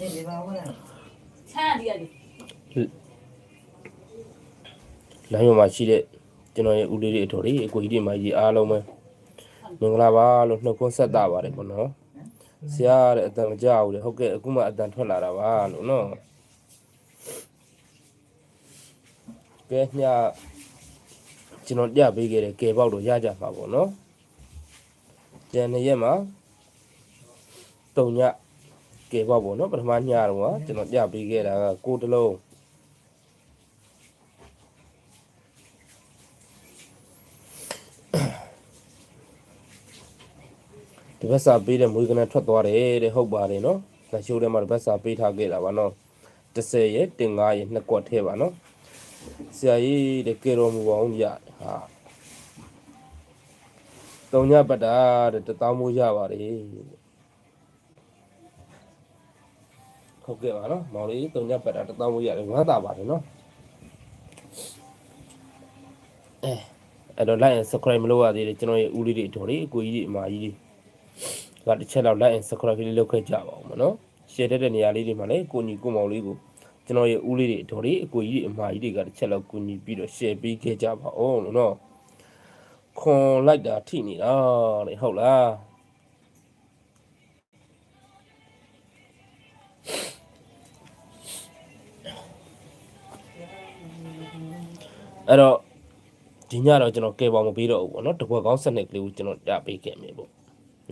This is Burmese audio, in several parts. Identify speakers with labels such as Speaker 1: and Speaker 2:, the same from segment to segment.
Speaker 1: ဒီပါဝင်
Speaker 2: ချမ်းရဒီကဒီ
Speaker 3: လမ်းပေါ်မှာရှိတဲ့ကျွန်တော်ရဲ့ဦးလေးတွေအတော်လေးအကိုကြီးတွေမကြီးအားလုံးပဲမင်္ဂလာပါလို့နှုတ်ခွန်းဆက်တာပါတယ်ပေါ့နော်ဆရာတဲ့အတန်မကြဘူးလေဟုတ်ကဲ့အခုမှအတန်ထွက်လာတာပါလို့နော်ကဲညကျွန်တော်ပြပေးခဲ့တဲ့ကဲပေါက်တော့ရကြမှာပေါ့နော်ကျန်တဲ့ရက်မှာတုံည ကဲပေါက်ပေါ့နော်ပထမညတော့ကကျွန်တော်ပြပေးခဲ့တာကကိုယ်တစ်လုံးဒီဘက်စာပေးတဲ့မွေးကနထွက်သွားတယ်တဲ့ဟုတ်ပါတယ်နော်။လက်ရှိုးထဲမှာဒီဘက်စာပေးထားခဲ့တာပါနော်။30ရဲ့တင်9ရဲ့နှစ်ကွက်ထဲပါနော်။ဆရာကြီးတဲ့ကေတော်မူပါအောင်ရဟာ။တုံညပတ်တာတဲ့တသောမိုးရပါတယ်။ ဟုတ်ကဲ့ပါနော်။မောင်လေးတုံညပတ်တာတသောမိုးရတယ်ဝမ်းသာပါတယ်နော်။အဲအဲ့တော့ like and subscribe မလုပ်ရသေးတယ်ကျွန်တော်ရဲ့ဦးလေးတွေအတော်လေးအကိုကြီးတွေအမကြီးတွေကတစ်ချက်တော့ like and subscribe လေးလုပ်ခဲ့ကြပါဦးမနော် share တဲ့နေရာလေးတွေမှာလည်းကိုညီကိုမောင်လေးကိုကျွန်တော်ရဲ့ဦးလေးတွေအတော်လေးအကိုကြီးတွေအမကြီးတွေကတစ်ချက်တော့ကိုညီပြီးတော့ share ပေးခဲ့ကြပါဦးလို့နော်ခွန်လိုက်တာထိနေတာလေဟုတ်လား အဲ့တော့ဒီညတော့ကျွန်တော်ကဲပေါမပေးတော့ဘူးပေါ့နော်တကွက်ကောင်းစနစ်ကလေးကိုကျွန်တော်ပြပေးခဲ့မယ်ပေါ့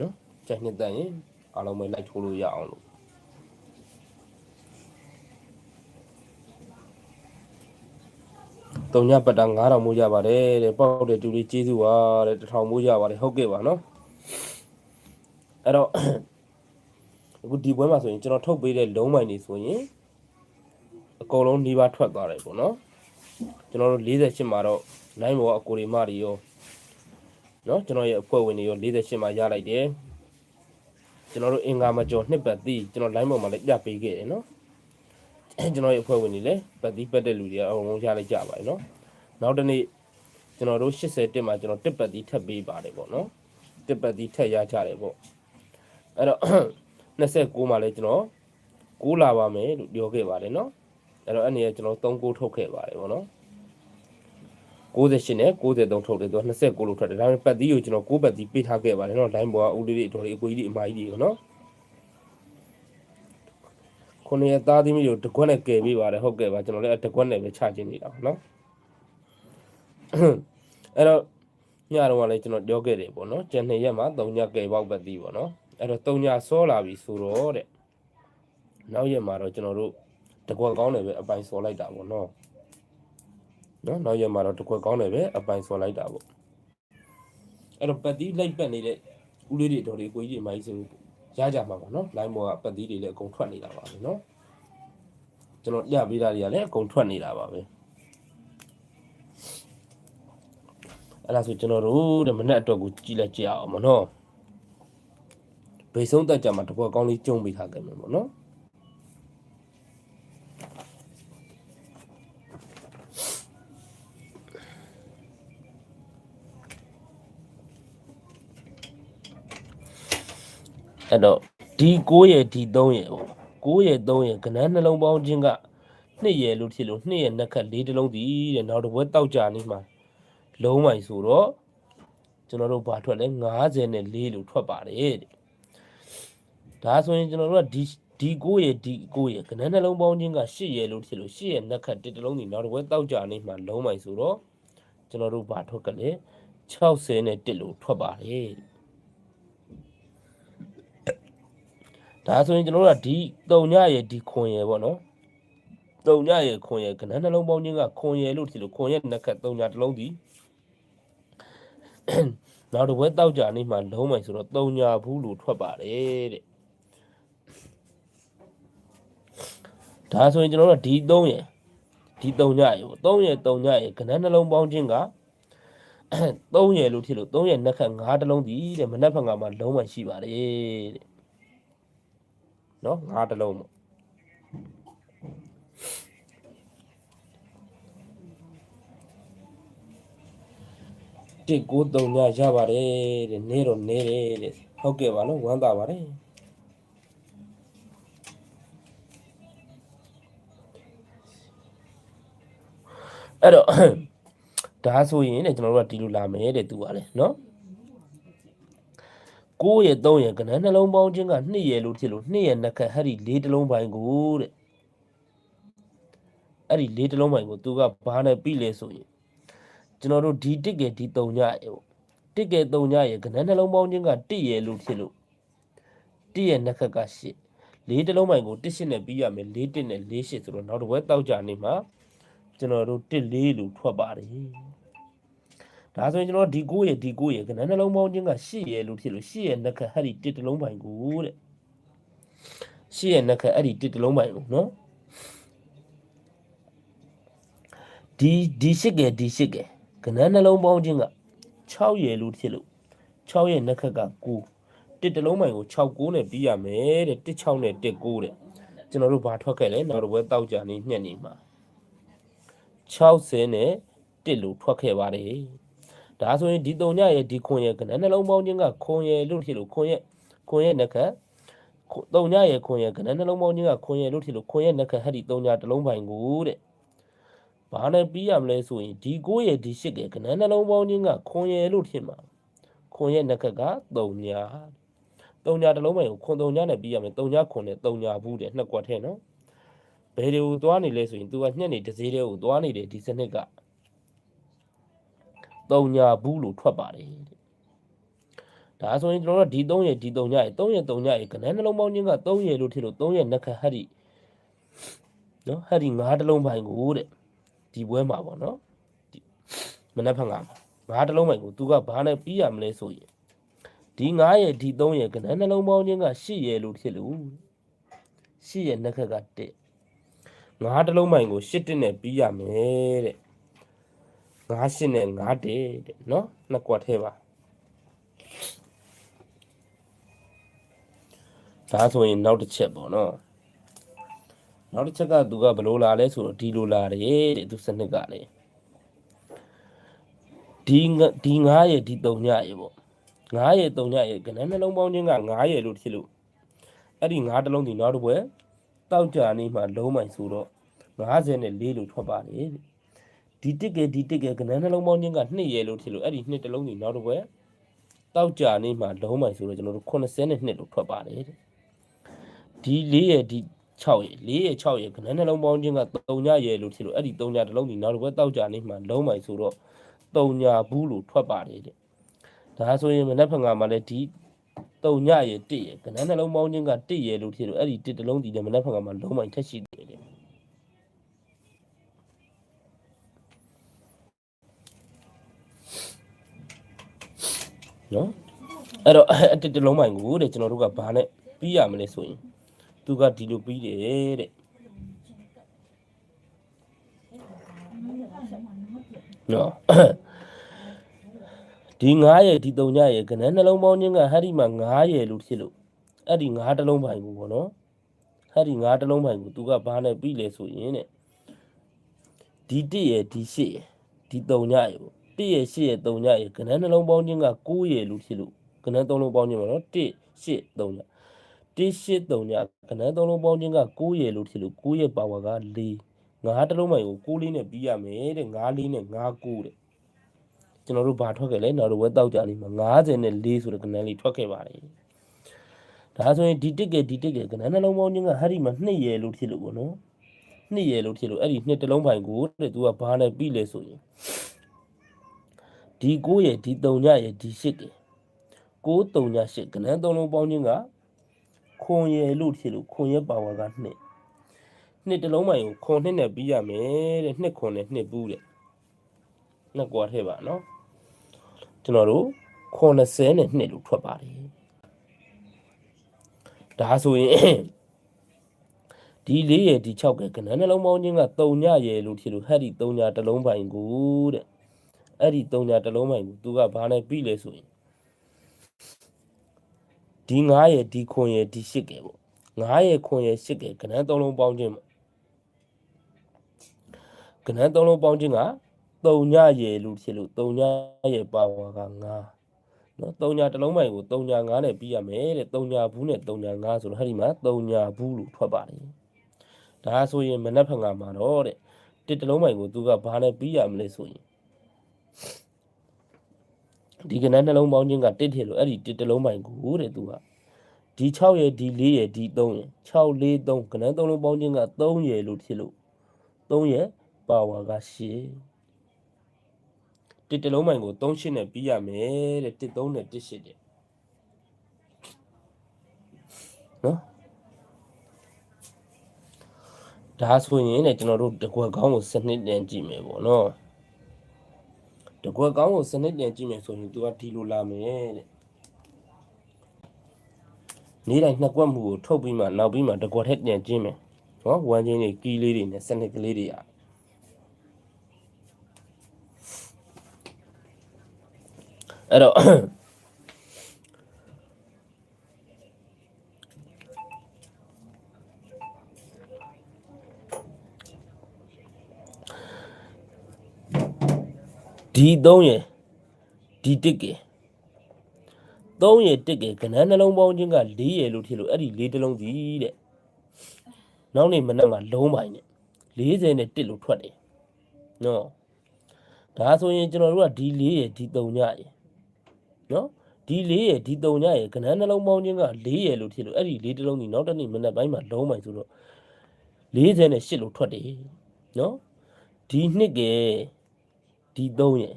Speaker 3: နော်ကြိုက်နှစ်တန်ရင်အားလုံးပဲလိုက်ထိုးလို့ရအောင်လို့တုံညပတ်တာ9000မိုးရပါတယ်တဲ့ပေါက်တဲ့တူလေးကျေးဇူးပါတဲ့1000မိုးရပါတယ်ဟုတ်ကဲ့ပါနော်အဲ့တော့အခုဒီပွဲမှာဆိုရင်ကျွန်တော်ထုတ်ပေးတဲ့လုံးမိုင်နေဆိုရင်အကုန်လုံးနှီးပါထွက်သွားတယ်ပေါ့နော် ကျွန်တော်တို့48မှာတော့ line ဘောအကိုရီမတွေရောเนาะကျွန်တော်ရဲ့အဖွဲ့ဝင်တွေရော48မှာရလိုက်တယ်ကျွန်တော်တို့အင်္ဂါမကျော်နှစ်ပတ်သီးကျွန်တော် line ပေါ်မှာလည်းပြပေးခဲ့တယ်เนาะကျွန်တော်ရဲ့အဖွဲ့ဝင်တွေလည်းပတ်သီးပတ်တဲ့လူတွေအအောင်လုံးရလိုက်ကြပါတယ်เนาะနောက်တစ်နေ့ကျွန်တော်တို့80တက်မှာကျွန်တော်တက်ပတ်သီးထပ်ပေးပါတယ်ပေါ့เนาะတက်ပတ်သီးထပ်ရကြတယ်ပေါ့အဲ့တော့29မှာလည်းကျွန်တော်6လာပါမယ်လို့ပြောခဲ့ပါတယ်เนาะ အဲ့တော့အဲ့နေရာကျွန်တော်3ကိုထုတ်ခဲ့ပါတယ်ဗောနော်68နဲ့63ထုတ်တယ်သူက29လို့ထွက်တယ်ဒါပေမဲ့ပတ်သီးကိုကျွန်တော်9ပတ်သီးပေးထားခဲ့ပါတယ်နော် line ပေါ်ကဦးလေးတွေဒေါ်လေးအကိုကြီးတွေအမကြီးတွေဗောနော်ခုနှစ်ရသားသမီးတို့တကွက်နဲ့ကယ်ပေးပါတယ်ဟုတ်ကဲ့ပါကျွန်တော်လည်းတကွက်နဲ့ပဲချချင်းနေတာပေါ့နော်အဲ့တော့ညတော့လည်းကျွန်တော်ပြောခဲ့တယ်ပေါ့နော်ကျန်နှစ်ရက်မှာ၃ညကယ်ပေါက်ပဲသီးပေါ့နော်အဲ့တော့၃ညစောလာပြီဆိုတော့တဲ့နောက်ရက်မှာတော့ကျွန်တော်တို့ တကွက်ကောင်းတယ်ပဲအပိုင်စော်လိုက်တာပေါ့နော်နော်နောက်ရမှာတော့တကွက်ကောင်းတယ်ပဲအပိုင်စော်လိုက်တာပေါ့အဲ့တော့ပတ်သီးလိုက်ပတ်နေတဲ့ဦးလေးတွေတော်တွေကိုကြီးတွေမိုင်းစင်ရကြမှာပေါ့နော် line ပေါ်ကပတ်သီးတွေလည်းအကုန်ထွက်နေတာပါပဲနော်ကျွန်တော်ပြပေးတာတွေကလည်းအကုန်ထွက်နေတာပါပဲအဲ့ဒါဆိုကျွန်တော်တို့တဲ့မနေ့အတွက်ကိုကြည်လိုက်ကြအောင်မနော်ဘေဆုံးတက်ကြမှာတကွက်ကောင်းလေးကျုံပေးထားကြမယ်ပေါ့နော် အဲ့တော့ဒီ9ရဲ့ဒီ3ရဲ့ပေါ့9ရဲ့3ရဲ့ကနန်းနှလုံးပေါင်းခြင်းက2ရဲ့လို့ဖြစ်လို့2ရဲ့နှက်ခတ်၄တလုံးတည်တဲ့နောက်တစ်ပွဲတောက်ကြနေမှာလုံးမိုင်ဆိုတော့ကျွန်တော်တို့ဘာထွက်လဲ90နဲ့4လို့ထွက်ပါတယ်တဲ့ဒါဆိုရင်ကျွန်တော်တို့ကဒီဒီ9ရဲ့ဒီ9ရဲ့ကနန်းနှလုံးပေါင်းခြင်းက8ရဲ့လို့ဖြစ်လို့8ရဲ့နှက်ခတ်1တလုံးတည်နောက်တစ်ပွဲတောက်ကြနေမှာလုံးမိုင်ဆိုတော့ကျွန်တော်တို့ဘာထွက်ကလဲ60နဲ့1လို့ထွက်ပါတယ် ဒါဆိုရင်ကျွန်တော်တို့ကဒီတုံညရဲ့ဒီခွန်ရဲ့ပေါ့နော်တုံညရဲ့ခွန်ရဲ့ကနန်းနှလုံးပေါင်းခြင်းကခွန်ရဲ့လို့ထင်လို့ခွန်ရဲ့နှစ်ခတ်တုံညတစ်လုံးဒီနောက်တစ်ဝက်တောက်ကြနေမှလုံးမယ်ဆိုတော့တုံညဘူးလို့ထွက်ပါတယ်တဲ့ဒါဆိုရင်ကျွန်တော်တို့ကဒီ3ရဲ့ဒီတုံညရဲ့ပေါ့3ရဲ့တုံညရဲ့ကနန်းနှလုံးပေါင်းခြင်းက3ရဲ့လို့ထင်လို့3ရဲ့နှစ်ခတ်5တစ်လုံးဒီတဲ့မနက်ဖန်ကမှလုံးမှရှိပါတယ်တဲ့ နော်ငါးတလုံးပေါ့တိကိုတုံညရပါတယ်တဲ့နေတော့နေတယ်တဲ့ဟုတ်ကဲ့ပါနော်ဝမ်းသာပါတယ်အဲ့တော့ဒါဆိုရင်လေကျွန်တော်တို့ကဒီလိုလာမယ်တဲ့သူကလည်းเนาะ ကိုယ့်ရဲ့သုံးရဲ့ကဏ္ဍနှလုံးပေါင်းခြင်းကနှစ်ရဲ့လို့ဖြစ်လို့နှစ်ရဲ့နှက်ခတ်ဟဲ့ဒီလေးတစ်လုံးပိုင်းကိုတဲ့အဲ့ဒီလေးတစ်လုံးပိုင်းကိုသူကဘာနဲ့ပြီးလဲဆိုရင်ကျွန်တော်တို့ဒီတစ်ကယ်ဒီတုံညရဲ့ပေါ့တစ်ကယ်တုံညရဲ့ကဏ္ဍနှလုံးပေါင်းခြင်းကတစ်ရဲ့လို့ဖြစ်လို့တစ်ရဲ့နှက်ခတ်ကရှစ်လေးတစ်လုံးပိုင်းကိုတစ်ရှစ်နဲ့ပြီးရမယ်လေးတစ်နဲ့လေးရှစ်ဆိုတော့နောက်တစ်ဝက်တောက်ကြနေမှာကျွန်တော်တို့တစ်လေးလို့ထွက်ပါတယ် ဒါဆိုရင်ကျွန်တော်ဒီ9ရဲ့ဒီ9ရဲ့ကဏ္ဍနှလုံးပေါင်းခြင်းက8ရဲ့လို့ဖြစ်လို့8ရဲ့နှက်ခတ်အဲ့ဒီတစ်တစ်လုံးပိုင်ကိုတဲ့8ရဲ့နှက်ခတ်အဲ့ဒီတစ်တစ်လုံးပိုင်ကိုနော်ဒီဒီ8ကဒီ8ကကဏ္ဍနှလုံးပေါင်းခြင်းက6ရဲ့လို့ဖြစ်လို့6ရဲ့နှက်ခတ်က9တစ်တစ်လုံးပိုင်ကို6 9နဲ့ပြီးရမယ်တဲ့တစ်6နဲ့တစ်9တဲ့ကျွန်တော်တို့ဘာထွက်ခဲ့လဲနောက်တော့ဘဲတောက်ကြနေညှက်နေမှာ60နဲ့တစ်လို့ထွက်ခဲ့ပါတယ် ဒါဆိုရင်ဒီတုံညရဲ့ဒီခွန်ရဲ့ကဏ္ဍနှလုံးပေါင်းခြင်းကခွန်ရဲ့လို့ဖြစ်လို့ခွန်ရဲ့ခွန်ရဲ့နှက်ခတ်ခွတုံညရဲ့ခွန်ရဲ့ကဏ္ဍနှလုံးပေါင်းခြင်းကခွန်ရဲ့လို့ဖြစ်လို့ခွန်ရဲ့နှက်ခတ်ဟဲ့ဒီတုံညတစ်လုံးပိုင်ကိုတဲ့ဘာနဲ့ပြီးရမလဲဆိုရင်ဒီကိုရဲ့ဒီရှစ်ရဲ့ကဏ္ဍနှလုံးပေါင်းခြင်းကခွန်ရဲ့လို့ထင်မှာခွန်ရဲ့နှက်ခတ်ကတုံညတုံညတစ်လုံးပိုင်ကိုခွန်တုံညနဲ့ပြီးရမယ်တုံညခွန်နဲ့တုံညဘူးတဲ့နှစ်ကွက်ထဲနော်ဘယ်တွေကိုသွားနေလဲဆိုရင် तू ကညှက်နေတစ်စေးတွေကိုသွားနေတယ်ဒီစနစ်က တုံညာဘူးလို့ထွက်ပါတယ်တဲ့ဒါဆိုရင်ကျွန်တော်တို့ဒီ3ရဲ့ဒီ3ညရဲ့3ရဲ့3ညရဲ့ကဏ္ဍနှလုံးပေါင်းခြင်းက3ရဲ့လို့ထင်လို့3ရဲ့နှက်ခတ်ဟဲ့ဒီနော်ဟဲ့ဒီ9တလုံးပိုင်းကိုတဲ့ဒီပွဲမှာပေါ့နော်ဒီမနက်ဖက်ငါမှာ9တလုံးပိုင်းကိုသူကဘာနဲ့ပြီးရမလဲဆိုရင်ဒီ9ရဲ့ဒီ3ရဲ့ကဏ္ဍနှလုံးပေါင်းခြင်းက8ရဲ့လို့ဖြစ်လို့8ရဲ့နှက်ခတ်က1 9တလုံးပိုင်းကို8တက်နဲ့ပြီးရမယ်တဲ့ ငါးရှင်းနဲ့ငါးတဲ့တဲ့နော်နှစ်ကွက်ထဲပါဒါဆိုရင်နောက်တစ်ချက်ပေါ့နော်နောက်တစ်ချက်ကသူကဘယ်လိုလာလဲဆိုတော့ဒီလိုလာတယ်တဲ့သူစနစ်ကလေဒီငါဒီငါးရဲ့ဒီတုံညရဲ့ပေါ့ငါးရဲ့တုံညရဲ့ကဏ္ဍနှလုံးပေါင်းခြင်းကငါးရဲ့လို့ဖြစ်လို့အဲ့ဒီငါးတစ်လုံးဒီနောက်တစ်ပွဲတောက်ကြနေမှလုံးမိုင်ဆိုတော့90နဲ့4လို့ထွက်ပါတယ်တဲ့ ဒီတစ်ကဲဒီတစ်ကဲကနန်းနှလုံးပေါင်းခြင်းက2ရဲလို့ထင်လို့အဲ့ဒီ2တစ်လုံးကြီးနောက်တစ်ပွဲတောက်ကြနေမှလုံးမိုင်ဆိုတော့ကျွန်တော်တို့80နဲ့2လို့ထွက်ပါတယ်တဲ့ဒီ4ရဲဒီ6ရဲ4ရဲ6ရဲကနန်းနှလုံးပေါင်းခြင်းက3ညရဲလို့ထင်လို့အဲ့ဒီ3ညတစ်လုံးကြီးနောက်တစ်ပွဲတောက်ကြနေမှလုံးမိုင်ဆိုတော့3ညဘူးလို့ထွက်ပါတယ်တဲ့ဒါဆိုရင်မနက်ဖန်ကမှလည်းဒီ3ညရဲ1ရဲကနန်းနှလုံးပေါင်းခြင်းက1ရဲလို့ထင်လို့အဲ့ဒီ1တစ်လုံးကြီးလည်းမနက်ဖန်ကမှလုံးမိုင်ထက်ရှိတယ် နော်အဲ့တော့အတစ်တလုံးမိုင်ကိုတဲ့ကျွန်တော်တို့ကဘာနဲ့ပြီးရမလဲဆိုရင်သူကဒီလိုပြီးတယ်တဲ့နော်ဒီ9ရဲ့ဒီ3ညရဲ့ကဏ္ဍနှလုံးပေါင်းခြင်းကဟာဒီမှာ9ရဲ့လို့ဖြစ်လို့အဲ့ဒီ9တလုံးပိုင်ကိုပေါ့နော်ဟာဒီ9တလုံးပိုင်ကိုသူကဘာနဲ့ပြီးလဲဆိုရင်တဲ့ဒီ1ရဲ့ဒီ8ရဲ့ဒီ3ညရဲ့ပေါ့ 1ရဲ့8ရဲ့3ညရဲ့ကဏ္ဍနှလုံးပေါင်းခြင်းက9ရဲ့လို့ဖြစ်လို့ကဏ္ဍ3လုံးပေါင်းခြင်းပါနော်1 8 3ည1 8 3ညကဏ္ဍ3လုံးပေါင်းခြင်းက9ရဲ့လို့ဖြစ်လို့9ရဲ့ပါဝါက4 9တစ်လုံးမှန်ကို6လေးနဲ့ပြီးရမယ်တဲ့9လေးနဲ့9 9တဲ့ကျွန်တော်တို့ဘာထွက်ခဲ့လဲနောက်တော့ဝက်တောက်ကြနေမှာ90နဲ့4ဆိုတဲ့ကဏ္ဍလေးထွက်ခဲ့ပါတယ်ဒါဆိုရင်ဒီတစ်ကဲဒီတစ်ကဲကဏ္ဍနှလုံးပေါင်းခြင်းကဟာဒီမှာ2ရဲ့လို့ဖြစ်လို့ပေါ့နော်2ရဲ့လို့ဖြစ်လို့အဲ့ဒီ2တစ်လုံးပိုင်ကိုတဲ့သူကဘာနဲ့ပြီးလဲဆိုရင် ဒီ9ရဲ့ဒီ3ညရဲ့ဒီ8က9 3ည8ကနန်း3လုံးပေါင်းခြင်းကခွန်ရဲ့လို့ဖြစ်လို့ခွန်ရဲ့ပါဝါက2နှစ်တစ်လုံးမှန်ကိုခွန်နှစ်နဲ့ပြီးရမယ်တဲ့နှစ်ခွန်နဲ့နှစ်ဘူးတဲ့နှစ်ကွာထဲပါနော်ကျွန်တော်တို့ခွန်20နဲ့နှစ်လို့ထွက်ပါတယ်ဒါဆိုရင်ဒီလေးရဲ့ဒီ6ကကနန်းနှလုံးပေါင်းခြင်းက3ညရဲ့လို့ဖြစ်လို့ဟဲ့ဒီ3ညတစ်လုံးပိုင်ကိုတဲ့ အဲ့ဒီ၃ညတစ်လုံးမိုင်ကိုသူကဘာနဲ့ပြီးလဲဆိုရင်ဒီ9ရဲ့ဒီခွန်ရဲ့ဒီ8ကဲပေါ့9ရဲ့ခွန်ရဲ့8ကဲကဏ္ဍ၃လုံးပေါင်းခြင်းပေါ့ကဏ္ဍ၃လုံးပေါင်းခြင်းက3ညရဲ့လို့ဖြစ်လို့3ညရဲ့ပါဝါက9နော်3ညတစ်လုံးမိုင်ကို3ည9နဲ့ပြီးရမယ်တဲ့3ညဘူးနဲ့3ည9ဆိုတော့ဟဲ့ဒီမှာ3ညဘူးလို့ထွက်ပါတယ်ဒါဆိုရင်မနက်ဖန်ကမှာတော့တဲ့တစ်တလုံးပိုင်ကိုသူကဘာနဲ့ပြီးရမလဲဆိုရင် ဒီကနန်းနှလုံးပေါင်းခြင်းကတစ်ထည့်လို့အဲ့ဒီတစ်တလုံးပိုင်ကိုတဲ့သူကဒီ6ရဲ့ဒီ4ရဲ့ဒီ3ရဲ့6 4 3ကနန်း3လုံးပေါင်းခြင်းက3ရဲ့လို့ဖြစ်လို့3ရဲ့ပါဝါက8တစ်တလုံးပိုင်ကို3 8နဲ့ပြီးရမယ်တဲ့တစ်3နဲ့တစ်8တဲ့နော်ဒါဆိုရင်ねကျွန်တော်တို့တကွက်ကောင်းကိုစနစ်တန်ကြည့်မယ်ပေါ့နော် တကွက်ကောင်းကိုစနစ်တန်ကြည့်မယ်ဆိုရင်သူကဒီလိုလာမယ်တဲ့နေ့တိုင်းနှစ်ကွက်မှုကိုထုတ်ပြီးမှနောက်ပြီးမှတကွက်ထက်ပြန်ကျင်းမယ်နော်ဝမ်းချင်းတွေကီးလေးတွေနဲ့စနစ်ကလေးတွေอ่ะအဲ့တော့ ဒီ3ရယ်ဒီ1ကယ်3ရယ်1ကယ်ကဏ္ဍနှလုံးပေါင်းခြင်းက4ရယ်လို့ထည့်လို့အဲ့ဒီ4တလုံးစီတဲ့နောက်နေ့မနက်မှာလုံးပိုင်းနဲ့40နဲ့1လို့ထွက်တယ်နော်ဒါဆိုရင်ကျွန်တော်တို့ကဒီ4ရယ်ဒီ3ညရယ်နော်ဒီ4ရယ်ဒီ3ညရယ်ကဏ္ဍနှလုံးပေါင်းခြင်းက4ရယ်လို့ထည့်လို့အဲ့ဒီ4တလုံးစီနောက်တစ်နေ့မနက်ပိုင်းမှာလုံးပိုင်းဆိုတော့40နဲ့8လို့ထွက်တယ်နော်ဒီ2ကယ် ဒီ3ရယ်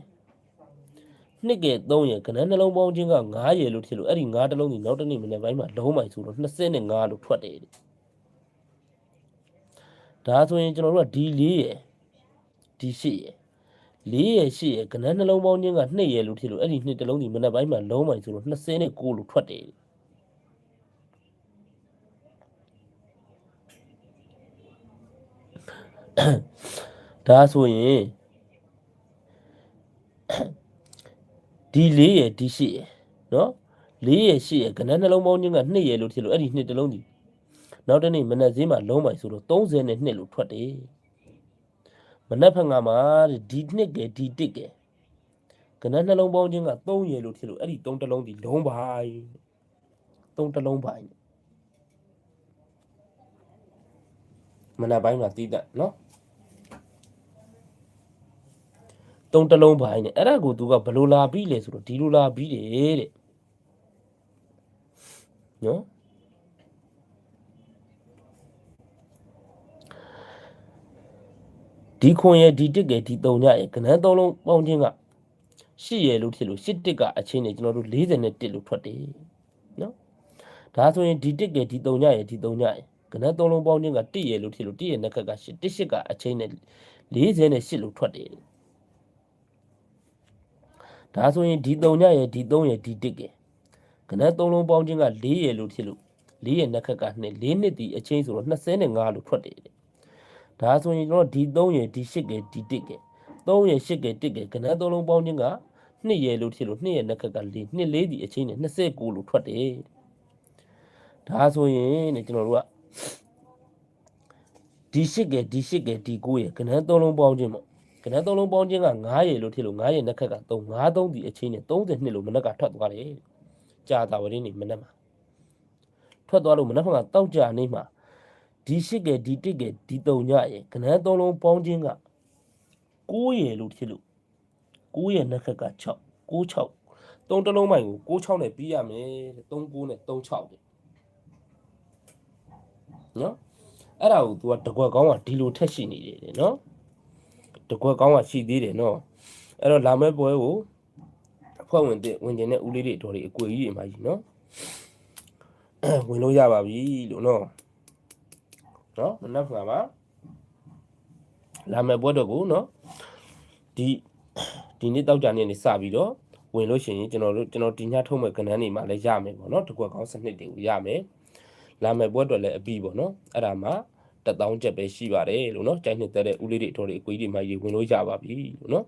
Speaker 3: နှစ်ကဲ3ရယ်ကဏ္ဍနှလုံးပေါင်းခြင်းက9ရယ်လို့ထည့်လို့အဲ့ဒီ9တလုံးကြီးနောက်တစ်နေ့မနေ့ပိုင်းမှာလုံးမိုင်ဆိုတော့25လို့ထွက်တယ်တဲ့ဒါဆိုရင်ကျွန်တော်တို့ကဒီ4ရယ်ဒီ8ရယ်4ရယ်8ရယ်ကဏ္ဍနှလုံးပေါင်းခြင်းက2ရယ်လို့ထည့်လို့အဲ့ဒီနှစ်တလုံးကြီးမနေ့ပိုင်းမှာလုံးမိုင်ဆိုတော့29လို့ထွက်တယ်တဲ့ဒါဆိုရင် ဒီ4ရယ်ဒီ8ရယ်နော်4ရယ်8ရယ်ကဏ္ဍနှလုံးပေါင်းခြင်းက2ရယ်လို့ထည့်လို့အဲ့ဒီနှစ်တစ်လုံးဒီနောက်တစ်နေ့မနက်ဈေးမှာလုံးပိုင်ဆိုတော့32လို့ထွက်တယ်မနက်ဖက်ကမှာတဲ့ဒီနှစ်ကဲဒီတစ်ကဲကဏ္ဍနှလုံးပေါင်းခြင်းက3ရယ်လို့ထည့်လို့အဲ့ဒီ3တစ်လုံးဒီလုံးပိုင်3တစ်လုံးပိုင်မနက်ပိုင်းမှာတည်တတ်နော် တုံးတစ်လုံးပိုင်းနဲ့အဲ့ဒါကိုသူကဘယ်လိုလာပြီးလဲဆိုတော့ဒီလိုလာပြီးတယ်တဲ့နော်ဒီခွန်ရဲ့ဒီတစ်ကယ်ဒီတုံညရဲ့ကနန်းသုံးလုံးပေါင်းခြင်းကရှစ်ရယ်လို့ဖြစ်လို့ရှစ်တစ်ကအချင်းနေကျွန်တော်တို့41လို့ထွက်တယ်နော်ဒါဆိုရင်ဒီတစ်ကယ်ဒီတုံညရဲ့ဒီတုံညရဲ့ကနန်းသုံးလုံးပေါင်းခြင်းက1ရယ်လို့ဖြစ်လို့1ရယ်နှစ်ခက်ကရှစ်တစ်ရှစ်ကအချင်းနေ48လို့ထွက်တယ် ဒါဆိုရင်ဒီ3ညရဲ့ဒီ3ရဲ့ဒီ1ကဲကနက်3လုံးပေါင်းခြင်းက4ရဲ့လို့ဖြစ်လို့4ရဲ့နှစ်ခက်က2 4နှစ်ဒီအချင်းဆိုတော့25လို့ထွက်တယ်တဲ့ဒါဆိုရင်ကျွန်တော်ဒီ3ရဲ့ဒီ8ကဲဒီ1ကဲ3ရဲ့8ကဲ1ကဲကနက်3လုံးပေါင်းခြင်းက2ရဲ့လို့ဖြစ်လို့2ရဲ့နှစ်ခက်က4 2 4ဒီအချင်းနဲ့29လို့ထွက်တယ်ဒါဆိုရင်ねကျွန်တော်တို့ကဒီ8ကဲဒီ8ကဲဒီ9ရဲ့ကနက်3လုံးပေါင်းခြင်းပေါ့ ကနန်းသုံးလုံးပေါင်းခြင်းက9ရေလို့ထည့်လို့9ရေနှစ်ခက်က3 9 3ဒီအချင်းနဲ့32လို့မနက်ကထွက်သွားတယ်ကြာတာဝရင်းနေမနက်မှာထွက်သွားလို့မနက်ဖက်ကတောက်ကြနေမှာဒီရှစ်ကဲဒီတစ်ကဲဒီ3ညရေကနန်းသုံးလုံးပေါင်းခြင်းက9ရေလို့ထည့်လို့9ရေနှစ်ခက်က6 6 6 3တလုံးပိုင်ကို6 6နဲ့ပြီးရမယ်တဲ့3 9နဲ့3 6တဲ့နော်အဲ့ဒါကို तू ကတကွက်ကောင်းကဒီလိုထက်ရှိနေတယ်တဲ့နော် တကွက်ကောင်းကရှိသေးတယ်နော်အဲ့တော့လာမဲ့ပွဲကိုအဖွဲ့ဝင်တဲ့ဝင်ကျင်တဲ့ဦးလေးတွေတော်တွေအကွေကြီးတွေမှာကြီးနော်ဝင်လို့ရပါပြီလို့နော်နော်မနက်ဖြန်ပါလာမဲ့ပွဲတော့ကိုနော်ဒီဒီနေ့တောက်ကြနေ့နေစပြီးတော့ဝင်လို့ရှိရင်ကျွန်တော်တို့ကျွန်တော်တင်ညထုတ်မဲ့ကဏ္ဍနေမှာလည်းရမယ်ပေါ့နော်တကွက်ကောင်းစနစ်တွေကိုရမယ်လာမဲ့ပွဲတော့လည်းအပြီးပေါ့နော်အဲ့ဒါမှ တက်တောင်းချက်ပဲရှိပါတယ်လို့နော်ကြိုက်နှစ်သက်တဲ့ဦးလေးတွေအတော်တွေအကွေးတွေမှရေဝင်လို့ရပါပြီလို့နော်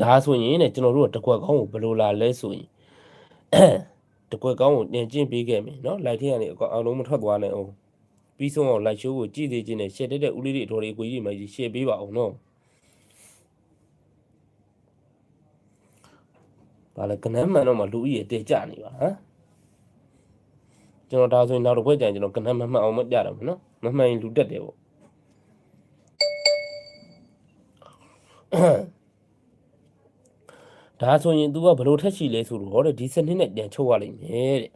Speaker 3: ဒါဆိုရင်ねကျွန်တော်တို့ကတကွက်ကောင်းကိုဘယ်လိုလာလဲဆိုရင်တကွက်ကောင်းကိုတင်ကျင့်ပေးခဲ့မယ်နော်လိုက်ထည့်ရနေအကောင်အောင်လုံးမထွက်သွားနဲ့အောင်ပြီးဆုံးအောင်လိုက်ရှိုးကိုကြည့်သေးခြင်းနဲ့ရှယ်တက်တဲ့ဦးလေးတွေအတော်တွေအကွေးတွေမှရေရှယ်ပေးပါအောင်နော်ဘာလဲကနမ်းမှန်တော့မှလူကြီးရတဲကြနေပါဟမ် ကျွန်တော်ဒါဆိုရင်နောက်တစ်ခွက်ကျရင်ကျွန်တော်ကနန်းမမှတ်အောင်မပြတော့မယ်နော်မမှန်ရင်လူတက်တယ်ပေါ့ဒါဆိုရင် तू ကဘယ်လိုထက်ရှိလဲဆိုတော့တဲ့ဒီစနစ်နဲ့ပြန်ချုပ်ရလိမ့်မယ်တဲ့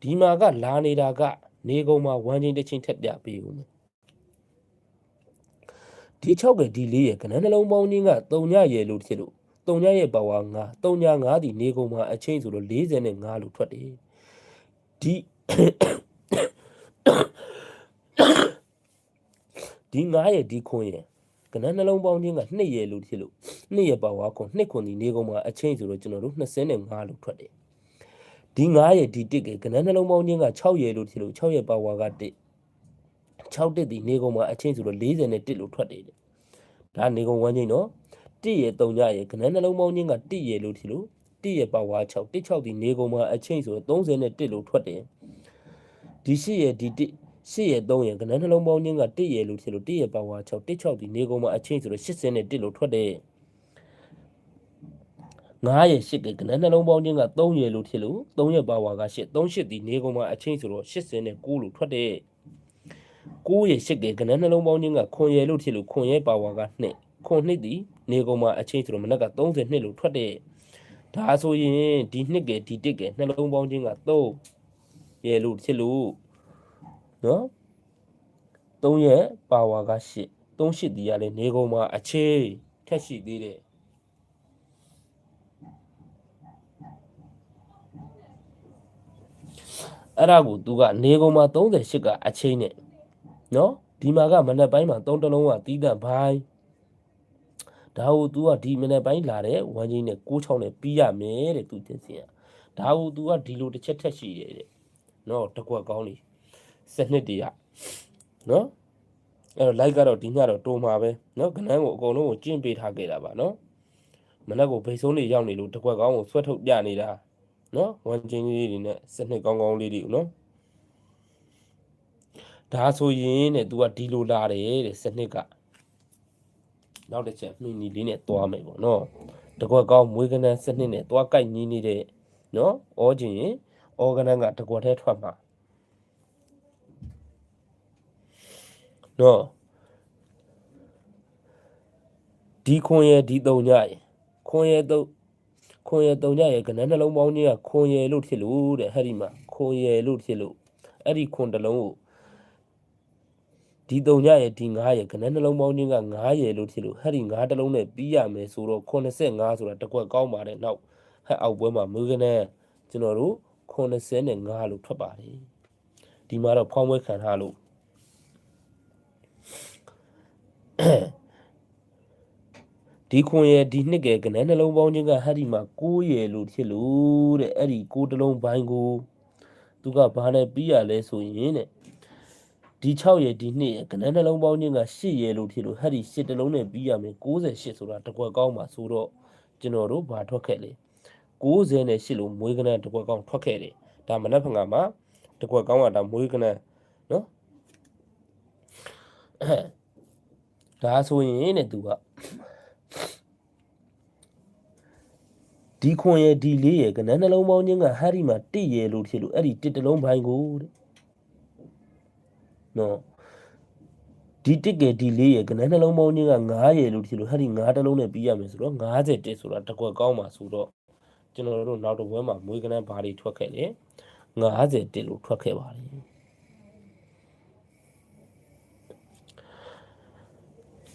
Speaker 3: ဒီမှာကလာနေတာကနေကုန်မှာဝမ်းချင်းတစ်ချင်းထက်ပြပေးဦးမယ်ဒီ6ရဲ့ဒီ4ရဲ့ကနန်းနှလုံးပေါင်းချင်းက3ညရဲ့လို့ဖြစ်လို့3ညရဲ့ပါဝါ9 3ည9ဒီနေကုန်မှာအချင်းဆိုတော့45လို့ထွက်တယ်ဒီ ဒီ9ရဲ့ဒီခွန်ရဲ့ကနန်းနှလုံးပေါင်းချင်းက2ရဲ့လို့ဖြစ်လို့2ရဲ့ပါဝါခွန်2ခွန်ဒီနေကုန်မှာအချင်းဆိုတော့ကျွန်တော်တို့25လို့ထွက်တယ်ဒီ9ရဲ့ဒီ1ကကနန်းနှလုံးပေါင်းချင်းက6ရဲ့လို့ဖြစ်လို့6ရဲ့ပါဝါက1 6တက်ဒီနေကုန်မှာအချင်းဆိုတော့41လို့ထွက်တယ်တဲ့ဒါနေကုန်ဝမ်းချင်းနော်1ရဲ့3ညရဲ့ကနန်းနှလုံးပေါင်းချင်းက1ရဲ့လို့ဖြစ်လို့1ရဲ့ပါဝါ6 1 6ဒီနေကုန်မှာအချင်းဆိုတော့31လို့ထွက်တယ် ဒီ8ရဲ့ဒီ1 8ရဲ့3ရဲ့ကနန်းနှလုံးပေါင်းချင်းက1ရဲ့လို့ဖြစ်လို့1ရဲ့ပါဝါ6 1 6ဒီနေကုန်မှာအချင်းဆိုတော့81လို့ထွက်တယ်9ရဲ့8ကကနန်းနှလုံးပေါင်းချင်းက3ရဲ့လို့ဖြစ်လို့3ရဲ့ပါဝါက8 3 8ဒီနေကုန်မှာအချင်းဆိုတော့89လို့ထွက်တယ်9ရဲ့8ကကနန်းနှလုံးပေါင်းချင်းကခွန်ရဲ့လို့ဖြစ်လို့ခွန်ရဲ့ပါဝါက2ခွန်2ဒီနေကုန်မှာအချင်းဆိုတော့မနက်က32လို့ထွက်တယ်ဒါဆိုရင်ဒီ2ကဒီ1ကနှလုံးပေါင်းချင်းက3 ရဲ့လို့ဖြစ်လို့နော်3ရဲ့ပါဝါက8 3 8ဒီကလည်းနေကုန်မှာအချင်းထက်ရှိသေးတယ်အဲ့ဒါကိုသူကနေကုန်မှာ38ကအချင်းနဲ့နော်ဒီမှာကမနက်ပိုင်းမှာ3တလုံးကတီးတန့်ဘိုင်းဒါကို तू ကဒီမနက်ပိုင်းလာတဲ့ဝမ်းကြီးနဲ့96နဲ့ပြီးရမယ်တဲ့သူတင်စင်ကဒါကို तू ကဒီလိုတစ်ချက်ထက်ရှိတယ်တဲ့ နော်တကွက်ကောင်းလေးစနစ်တည်းကနော်အဲ့တော့ like ကတော့ဒီညတော့တိုးမှာပဲနော်ခဏန်းကိုအကုန်လုံးကိုကျင့်ပေးထားခဲ့တာပါနော်မနက်ကိုဗိတ်ဆုံးတွေရောက်နေလို့တကွက်ကောင်းကိုဆွတ်ထုတ်ပြနေတာနော်ဝမ်းချင်းလေးတွေနဲ့စနစ်ကောင်းကောင်းလေးတွေနော်ဒါဆိုရင်တဲ့ तू ကဒီလိုလာတယ်တဲ့စနစ်ကနောက်တစ်ချက်မိနီလေးနဲ့သွားမယ်ပေါ့နော်တကွက်ကောင်းမွေးကနန်းစနစ်နဲ့သွားကြိုက်ညီးနေတဲ့နော်ဩခြင်းရင် ဩကနန်းကတကွက်ထဲထွက်မှာနော်ဒီခွန်ရဲ့ဒီတုံညရဲ့ခွန်ရဲ့တုံခွန်ရဲ့တုံညရဲ့ကနန်းနှလုံးပေါင်းကြီးကခွန်ရဲ့လို့ဖြစ်လို့တဲ့ဟဲ့ဒီမှာခွန်ရဲ့လို့ဖြစ်လို့အဲ့ဒီခွန်တစ်လုံးကိုဒီတုံညရဲ့ဒီ9ရဲ့ကနန်းနှလုံးပေါင်းချင်းက9ရဲ့လို့ဖြစ်လို့ဟဲ့ဒီ9တစ်လုံးနဲ့ပြီးရမယ်ဆိုတော့85ဆိုတာတစ်ကွက်ကောင်းပါတယ်နောက်ဟဲ့အောက်ပွဲမှာမွေးကနန်းကျွန်တော်တို့ 85လို့ထွက်ပါတယ်ဒီမှာတော့ဖောင်းပွဲခံထားလို့ဒီခွန်ရဲ့ဒီနှစ်ကဲကနန်းနှလုံးပေါင်းချင်းကဟာဒီမှာ6ရဲ့လို့ဖြစ်လို့တဲ့အဲ့ဒီ6တလုံးဘိုင်းကိုသူကဘာနဲ့ပြီးရလဲဆိုရင်တဲ့ဒီ6ရဲ့ဒီနှစ်ရဲ့ကနန်းနှလုံးပေါင်းချင်းက8ရဲ့လို့ဖြစ်လို့ဟာဒီ8တလုံးနဲ့ပြီးရမယ်68ဆိုတာတကွက်ကောင်းပါဆိုတော့ကျွန်တော်တို့ဘာထွက်ခဲ့လဲ 90နဲ့8လို့မွေးကနန်းတကွက်ကောင်းထွက်ခဲ့တယ်ဒါမနက်ဖန်ကမှာတကွက်ကောင်းကဒါမွေးကနန်းနော်ဒါဆိုရင်တဲ့သူကဒီခွန်ရဲ့ဒီလေးရဲ့ကနန်းနှလုံးပေါင်းချင်းကဟာဒီမှာတစ်ရဲ့လို့ဖြစ်လို့အဲ့ဒီတစ်တလုံးဘိုင်းကိုတဲ့နော်ဒီတစ်ကဒီလေးရဲ့ကနန်းနှလုံးပေါင်းချင်းက9ရဲ့လို့ဖြစ်လို့ဟာဒီ9တလုံးနဲ့ပြီးရမယ်ဆိုတော့50တစ်ဆိုတာတစ်ကွက်ကောင်းပါဆိုတော့ ကျွန်တော်တို့နောက်တစ်ပွဲမှာမွေးကနန်းဘာတွေထွက်ခဲ့လဲ50တစ်လို့ထွက်ခဲ့ပါတယ်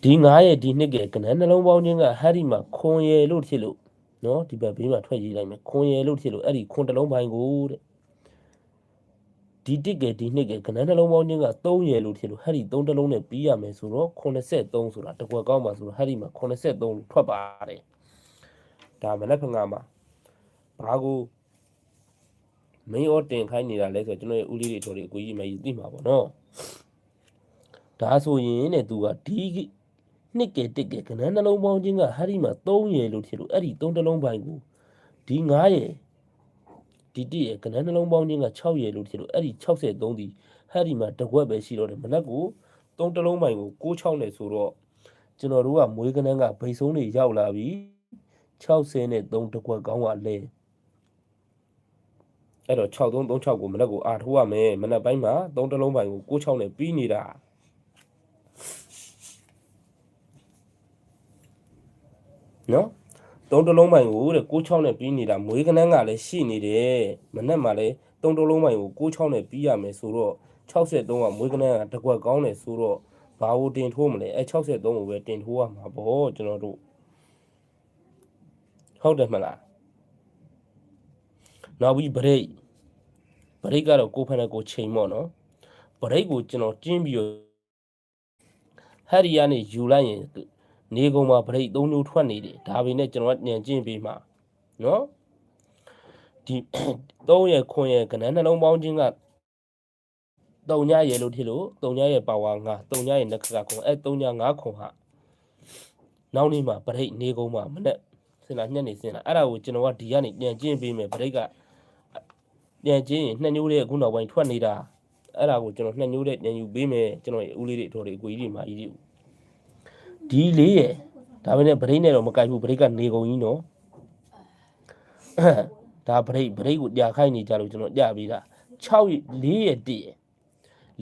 Speaker 3: ဒီ9ရဲ့ဒီနှစ်ကကနန်းနှလုံးပေါင်းချင်းကဟာဒီမှာခွန်ရဲ့လို့ဖြစ်လို့နော်ဒီဘက်ဘေးမှာထွက်ရေးလိုက်မယ်ခွန်ရယ်လို့ဖြစ်လို့အဲ့ဒီခွန်တစ်လုံးပိုင်းကိုတဲ့ဒီတစ်ကဒီနှစ်ကကနန်းနှလုံးပေါင်းချင်းက3ရယ်လို့ဖြစ်လို့ဟဲ့ဒီ3တစ်လုံးနဲ့ပြီးရမယ်ဆိုတော့83ဆိုတာတကွက်ကောင်းပါဆိုတော့ဟဲ့ဒီမှာ83လို့ထွက်ပါတယ်ဒါမနက်ဖငါမှာ ဘာကို main or တင်ခိုင်းနေတာလဲဆိုတော့ကျွန်တော်ရဲ့ဦးလေးတွေတော်တွေအကိုကြီးမကြီးသိမှာပေါ့နော်ဒါဆိုရင်တဲ့သူကဒီနှစ်ကဲတစ်ကဲကနန်းနှလုံးပေါင်းချင်းကဟာဒီမှာ3ရယ်လို့ဖြစ်လို့အဲ့ဒီ3တလုံးပိုင်းကိုဒီ9ရယ်ဒီတိရယ်ကနန်းနှလုံးပေါင်းချင်းက6ရယ်လို့ဖြစ်လို့အဲ့ဒီ63ဒီဟာဒီမှာတကွက်ပဲရှိတော့တယ်မနက်ကို3တလုံးပိုင်းကို96နဲ့ဆိုတော့ကျွန်တော်တို့ကမွေးကနန်းကဗိတ်ဆုံးတွေရောက်လာပြီ60နဲ့3တကွက်ကောင်းကလဲ အဲ့တော့6336ကိုမနက်ကိုအာထိုးရမယ်မနက်ပိုင်းမှာ3တလုံးပိုင်းကို96နဲ့ပြီးနေတာနော်3တလုံးပိုင်းကိုတဲ့96နဲ့ပြီးနေတာမွေးကနန်းကလည်းရှိနေတယ်မနက်မှာလည်း3တလုံးပိုင်းကို96နဲ့ပြီးရမယ်ဆိုတော့63ကမွေးကနန်းကတကွက်ကောင်းတယ်ဆိုတော့ဘာကိုတင်ထိုးမလဲအဲ63ကိုပဲတင်ထိုးရမှာပေါ့ကျွန်တော်တို့ဟုတ်တယ်မလား နောက်ပြီး break ဘရိတ်ကတော့ကိုယ်ဖက်နဲ့ကိုယ်ချိန်ပေါ့နော်ဘရိတ်ကိုကျွန်တော်ကျင်းပြီးတော့ဟက်ရီကနေယူလိုက်ရင်နေကုန်မှာဘရိတ်၃မျိုးထွက်နေတယ်ဒါပေမဲ့ကျွန်တော်ကညံကျင်းပြီးမှနော်ဒီ3ရဲ့ခွန်ရဲ့ကနန်းနှလုံးပေါင်းခြင်းကတုံညရဲ့လို့ထင်လို့တုံညရဲ့ပါဝါ9တုံညရဲ့နက္ခကခွန်အဲတုံည9ခွန်ဟာနောက်နေ့မှာဗရိတ်နေကုန်မှာမနဲ့စင်လာညက်နေစင်လာအဲ့ဒါကိုကျွန်တော်ကဒီကနေပြန်ကျင်းပေးမယ်ဗရိတ်က ပြန်ကျင်းရင်နှစ်ညိုးလေးအခုနောက်ပိုင်းထွက်နေတာအဲ့ဒါကိုကျွန်တော်နှစ်ညိုးလေးပြန်ယူပေးမယ်ကျွန်တော်ရဲ့ဦးလေးတွေတော်တွေအကွေကြီးတွေမာကြီးတွေဒီလေးရဲ့ဒါပေမဲ့ဗရိတ်နဲ့တော့မကြိုက်ဘူးဗရိတ်ကနေကုန်ကြီးနော်ဒါဗရိတ်ဗရိတ်ကိုကြာခိုင်းနေကြလို့ကျွန်တော်ကြာပြီးတာ6ရက်4ရက်1ရက်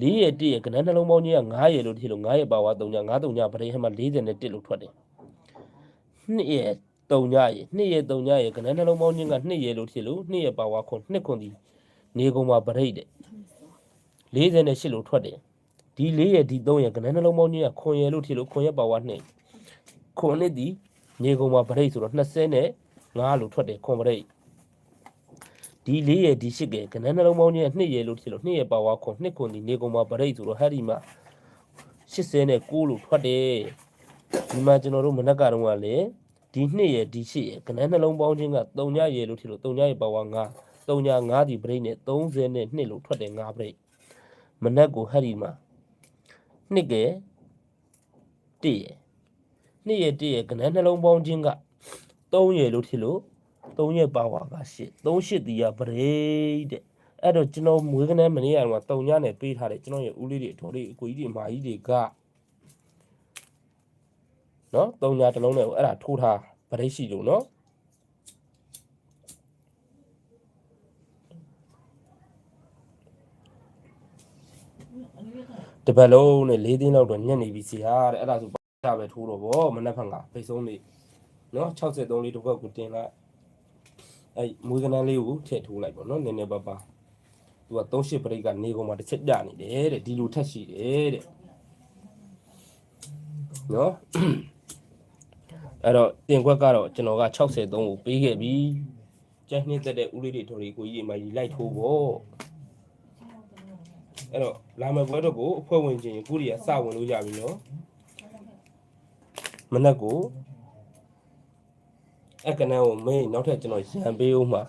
Speaker 3: 4ရက်1ရက်ကနန်းနှလုံးပေါင်းကြီးက9ရက်လို့ထည့်လို့9ရက်ပါဝါ3ည9 3ညဗရိတ်ဟမှာ41လို့ထွက်တယ်2ရက်3ညရက်2ရက်3ညရက်ကနန်းနှလုံးပေါင်းကြီးက2ရက်လို့ထည့်လို့2ရက်ပါဝါခွန်2ခွန်ဒီ နေကုန်မှာဗရိတ်တဲ့48လို့ထွက်တယ်ဒီ4ရက်ဒီ3ရက်ကနန်းနှလုံးပေါင်းကြီးကခွန်ရက်လို့ထည့်လို့ခွန်ရက်ပါဝါ2ခွန်နှစ်ဒီနေကုန်မှာဗရိတ်ဆိုတော့20နဲ့5လို့ထွက်တယ်ခွန်ဗရိတ်ဒီ4ရက်ဒီ8ကကနန်းနှလုံးပေါင်းကြီးက2ရက်လို့ထည့်လို့2ရက်ပါဝါခွန်2ခွန်ဒီနေကုန်မှာဗရိတ်ဆိုတော့ဟဲ့ဒီမှာ80နဲ့9လို့ထွက်တယ်ဒီမှာကျွန်တော်တို့မနက်ကတော့ကလည်းဒီ2ရက်ဒီ8ရက်ကနန်းနှလုံးပေါင်းခြင်းက3ညရက်လို့ထည့်လို့3ညရက်ပါဝါ9 3ည9ဒီဗရိတ်နဲ့30နဲ့2လို့ထွက်တယ်9ဗရိတ်မနက်ကိုဟဲ့ဒီမှာ2က1ရက်2ရက်1ရက်ကနန်းနှလုံးပေါင်းခြင်းက3ရက်လို့ထည့်လို့3ရက်ပါဝါက8 3 8ဒီကဗရိတ်တဲ့အဲ့တော့ကျွန်တော်မွေးကနန်းမနေ့ကတော့3ညနဲ့ပေးထားတယ်ကျွန်တော်ရဲ့ဦးလေးတွေအတော်လေးအကိုကြီးတွေမာကြီးတွေကနော်3ညတစ်လုံးနဲ့အဲ့ဒါထိုးထားဗရိတ်ရှိလို့နော် တပတ်လုံးနဲ့၄သိန်းလောက်တော့ညက်နေပြီစီဟာတဲ့အဲ့ဒါဆိုပါပဲထိုးတော့ဗောမနက်ဖြန်ကဖိတ်ဆုံးနေနော်63လေးတစ်ခွက်ကိုတင်လိုက်အဲ့မွေးကနန်းလေးကိုထည့်ထိုးလိုက်ပေါ့နော်နည်းနည်းပါပါသူက38ပရိတ်ကနေကုန်မှာတစ်ချက်ပြနေတယ်တဲ့ဒီလိုထက်ရှိတယ်တဲ့နော်အဲ့တော့တင်ခွက်ကတော့ကျွန်တော်က63ကိုပေးခဲ့ပြီကျန်းနှင်းသက်တဲ့ဦးလေးတွေတော်တွေကိုကြီးမှရီလိုက်ထိုးဖို့ အဲ့တော့လာမယ့်ပွဲတော့ကိုအဖွဲ့ဝင်ချင်းကိုရီးယားစဝင်လို့ရပြီနော်မနက်ကိုအကနန်းကိုမင်းနောက်ထပ်ကျွန်တော်ရံပေးဦးမှာ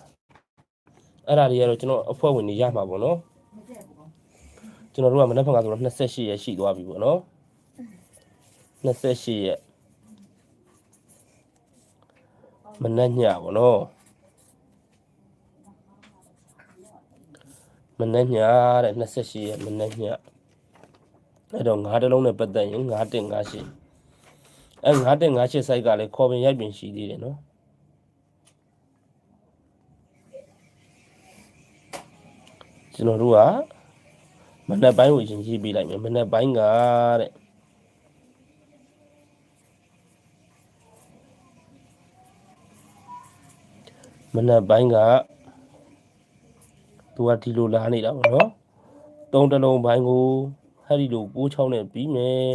Speaker 3: အဲ့ဒါတွေကတော့ကျွန်တော်အဖွဲ့ဝင်တွေရမှာပေါ့နော်ကျွန်တော်တို့ကမနက်ဖြန်ကဆိုတော့28ရက်ရှိသွားပြီပေါ့နော်28ရက်မနက်ညပေါ့နော် မနက်ညတဲ့28ရက်မနက်ညအဲ့တော့ငါးတလုံးနဲ့ပတ်သက်ရင်9တင်98အဲ9တင်98 site ကလည်းခေါ်ပင်ရိုက်ပင်ရှိသေးတယ်နော်ကျွန်တော်တို့ကမနက်ပိုင်းကိုရင်ကြည့်ပေးလိုက်မယ်မနက်ပိုင်းကတဲ့မနက်ပိုင်းက သူကဒီလိုလာနေတာပေါ့နော်တုံးတလုံးပိုင်းကိုဟဲ့ဒီလို96နဲ့ပြီးမယ်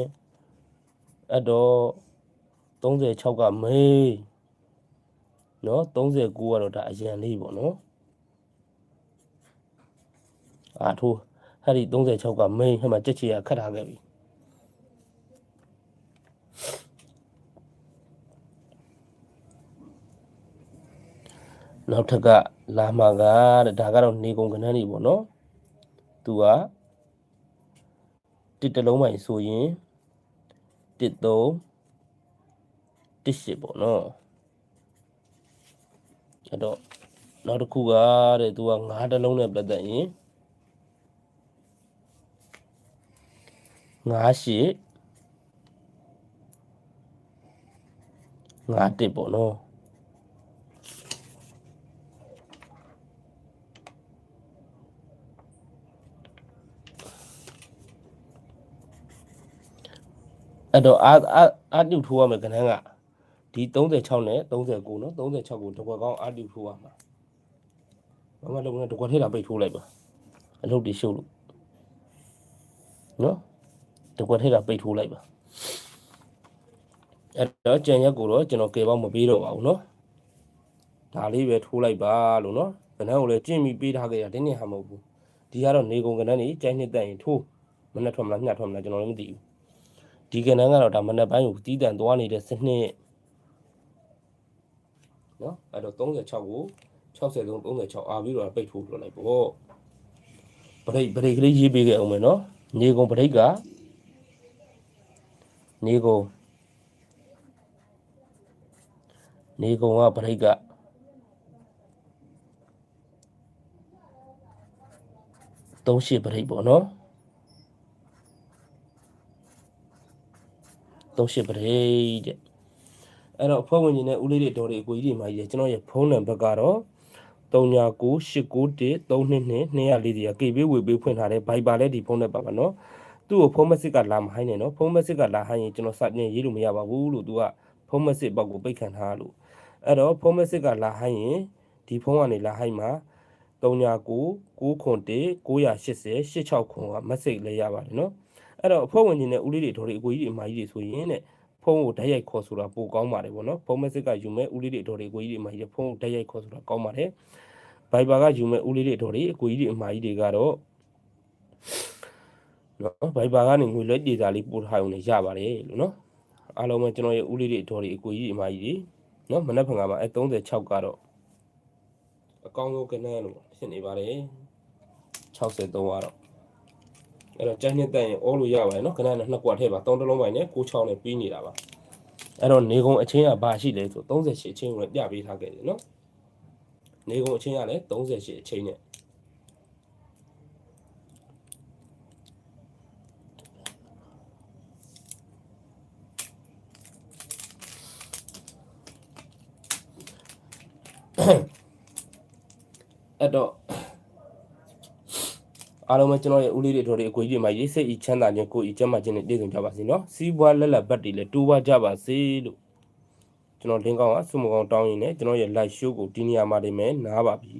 Speaker 3: အဲ့တော့36ကမေးနော်39ကတော့ဒါအရန်လေးပေါ့နော်အာထိုးဟဲ့ဒီ36ကမိန်ဟဲ့မှာကြက်ချီရခတ်ထားခဲ့ပြီနောက်ထပ်က လာမှာကတဲ့ဒါကတော့နေကုန်ကနန်းနေပေါ့နော်သူကတစ်တလုံးပိုင်ဆိုရင်တစ်သုံးတစ်ရှစ်ပေါ့နော်အဲ့တော့နောက်တစ်ခုကတဲ့သူကငါးတလုံးနဲ့ပတ်သက်ရင်9ရှိ9တစ်ပေါ့နော် အဲ့တော့အာအာအာတူထိုးရမယ်ကဏ္ဍကဒီ36နဲ့39နော်36ကိုတစ်ခွက်ကောင်းအာတူထိုးရမှာဘာမှလုပ်နေတစ်ခွက်ထဲတာပိတ်ထိုးလိုက်ပါအလုပ်တွေရှုပ်လို့နော်တစ်ခွက်ထဲတာပိတ်ထိုးလိုက်ပါအဲ့တော့ကြံရက်ကိုတော့ကျွန်တော်ကေပေါင်းမပေးတော့ပါဘူးနော်ဒါလေးပဲထိုးလိုက်ပါလို့နော်ကဏ္ဍကိုလည်းကျင့်ပြီးပေးထားခဲ့ရတဲ့နေ့ဟာမဟုတ်ဘူးဒီကတော့နေကုန်ကဏ္ဍနေကြိုင်းနှစ်တက်ရင်ထိုးမနဲ့ထွက်မလားညထွက်မလားကျွန်တော်လည်းမသိဘူး ဒီကဏ္ဍကတော့ဒါမနက်ပိုင်းကိုတီးတန်သွားနေတဲ့စနစ်နော်အဲ့တော့36ကို63 36အာပြီးတော့ပိတ်ထိုးပြလိုက်ပေါ့ပရိတ်ပရိတ်ကလေးရေးပေးခဲ့အောင်မယ်နော်နေကုန်ပရိတ်ကနေကုန်နေကုန်ကပရိတ်က38ပရိတ်ပေါ့နော် 38ပရိတ်တဲ့အဲ့တော့အဖွဲ့ဝင်ကြီးနဲ့ဦးလေးတွေတော်တွေအကိုကြီးတွေမှာကြီးတယ်ကျွန်တော်ရဲ့ဖုန်းနံပါတ်ကတော့3998913222တွေက KB ဝေပေးဖွင့်ထားတယ် Viber လည်းဒီဖုန်းနံပါတ်ပါနော်သူ့ကိုဖုန်းမက်ဆေ့ကလာမဟိုင်းနဲ့နော်ဖုန်းမက်ဆေ့ကလာဟိုင်းရင်ကျွန်တော်စတင်ရေးလို့မရပါဘူးလို့သူကဖုန်းမက်ဆေ့ပေါက်ကိုပိတ်ခံထားလို့အဲ့တော့ဖုန်းမက်ဆေ့ကလာဟိုင်းရင်ဒီဖုန်းကနေလာဟိုင်းမှာ399981 980 86ခွန်ကမက်ဆေ့လည်းရပါတယ်နော် အဲ့တော့အဖွဲ့ဝင်ကြီးနဲ့ဦးလေးတွေတော်တွေအကိုကြီးတွေအမကြီးတွေဆိုရင်တဲ့ဖုန်းကိုဓာတ်ရိုက်ခေါ်ဆိုတာပိုကောင်းပါတယ်ဗောနော်ဖုန်းမက်ဆေ့ကယူမဲ့ဦးလေးတွေတော်တွေအကိုကြီးတွေအမကြီးတွေဖုန်းကိုဓာတ်ရိုက်ခေါ်ဆိုတာကောင်းပါတယ်ဘိုင်ဘာကယူမဲ့ဦးလေးတွေတော်တွေအကိုကြီးတွေအမကြီးတွေကတော့နော်ဘိုင်ဘာကနေငွေလွှဲဒေတာလေးပို့ထားရုံနဲ့ရပါတယ်လို့နော်အားလုံးပဲကျွန်တော်ရဲ့ဦးလေးတွေတော်တွေအကိုကြီးတွေအမကြီးတွေနော်မနက်ဖြန်ကမှအဲ36ကတော့အကောင်းဆုံးကနန်းလို့ဖြစ်နေပါတယ်63ကတော့ အဲ့တော့ကြိုင်းနှစ်တက်ရင်အောလို့ရပါတယ်နော်ခဏနဲ့နှစ်ကွက်ထဲပါသုံးတလုံးပိုင်းနဲ့96နဲ့ပြီးနေတာပါအဲ့တော့နေကုံအချင်းကဘာရှိလဲဆို38အချင်းကိုလည်းပြပေးထားခဲ့တယ်နော်နေကုံအချင်းကလည်း38အချင်းနဲ့အဲ့တော့ အားလုံးပဲကျွန်တော်ရဲ့ဦးလေးတွေတော်တွေအကိုကြီးတွေမှာရေးစိတ်ဤချမ်းသာခြင်းကိုဤကျမ်းမာခြင်းနဲ့ပြည့်စုံကြပါစေနော်စီးပွားလက်လက်ဘတ်တွေလည်းတိုးပွားကြပါစေလို့ကျွန်တော်လင်းကောင်းကစုမကောင်းတောင်းရင်လည်းကျွန်တော်ရဲ့ live show ကိုဒီနေရာမှာနေမယ်နားပါပြီ